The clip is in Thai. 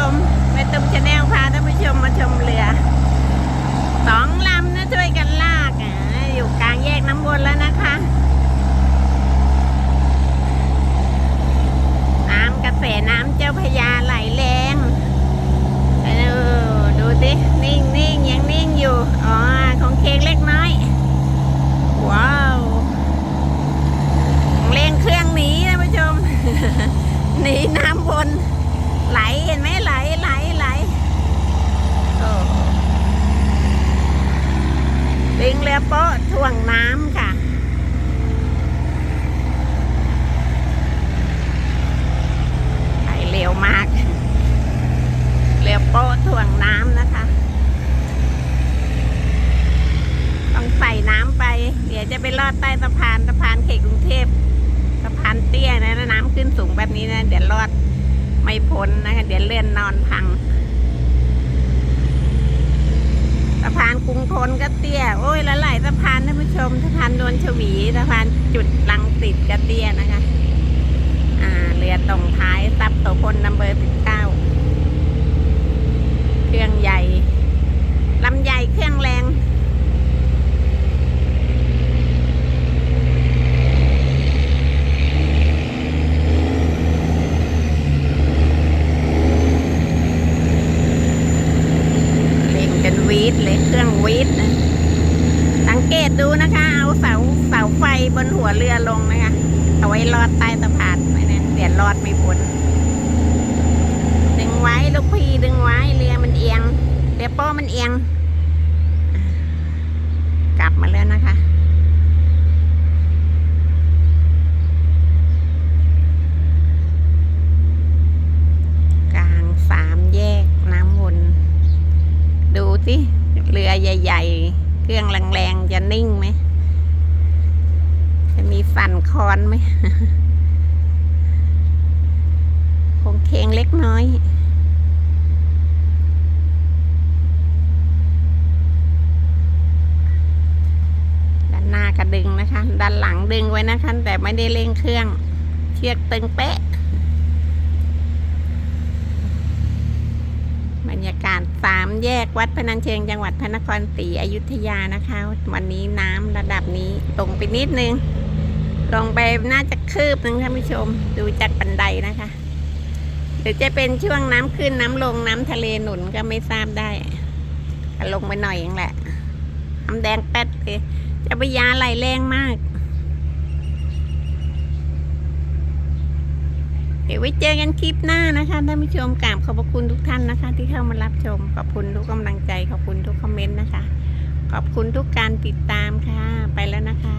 ชมแม่ตุ้มชาแนลพาท่านผู้ชมมาชมเรือสองลำนะช่วยกันลากอะอยู่กลางแยกน้ำวนแล้วนะคะ น้ำกระแสน้ำเจ้าพระยาไหลแรงเออดูสินิ่งนิ่งยังนิ่งอยู่ อ๋อ ของเค้กเล็กน้อย ว้าวเร่งเครื่องหนีท่านผู้ชม หนีน้ำวนไหลเห็นไหมไหลไหลไหลโอ้ ดึงเรือโป๊ะถ่วงน้ำค่ะ ไปเร็วมาก เรือโป๊ะถ่วงน้ำนะคะ ต้องใส่น้ำไป เดี๋ยวจะไปลอดใต้สะพานสะพานเขตกรุงเทพสะพานเตี้ยนะน้ำขึ้นสูงแบบนี้นะ เดี๋ยวลอดไม่พ้นนะคะ เดี๋ยวเลื่อนนอนพัง สะพา นกระเตี้ย โอ้ยละหลายสะพานท่านผู้ชมสะพานนวลชวีสะพานจุดลังติดกระเตี้ยนะคะ อ่าเรือตรงท้ายซับโสพลนัมเบอร์สิบเก้าเครื่องใหญ่ ลำใหญ่เครื่องแรง เล่นกัน วีดเลยเครื่องวีดนะสังเกตดูนะคะ เอาเสาเสาไฟบนหัวเรือลงนะคะ เอาไว้ลอดใต้สะพานไม่แน่เดี๋ยวลอดไม่พ้นดึงไว้ลูกพี่ดึงไว้เรือมันเอียงเรือโป้มันเอียง กลับมาแล้วนะคะ กลางสามแยกน้ำวน ดิเรือใหญ่ ๆ เครื่องแรงๆ จะนิ่งไหม จะมีสั่นคอนไหมคงเคงเล็กน้อยด้านหน้าก็ดึงนะคะ ด้านหลังดึงไว้นะคะ แต่ไม่ได้เร่งเครื่อง เชือกตึงเป๊ะ บ รรยากาศสามแยกวัดพนัญเชิงจังหวัดพระนครศรีอยุธยานะคะ วันนี้น้ำระดับนี้ลงไปนิดนึง ลงไปน่าจะคืบหนึ่งท่านผู้ชม ดูจากบันไดนะคะหรือจะเป็นช่วงน้ำขึ้นน้ำลงน้ำทะเลหนุนก็ไม่ทราบได้ก็ลงไปหน่อยเองแหละน้ำแดงแป๊ดเลยจะพระยาไหลแรงมาก เดี๋ยวไว้เจอกันคลิปหน้านะคะท่านผู้ชมกราบขอบพระคุณทุกท่านนะคะ ที่เข้ามารับชม ขอบคุณทุกกำลังใจ ขอบคุณทุกคอมเมนต์นะคะ ขอบคุณทุกการติดตามค่ะ ไปแล้วนะคะ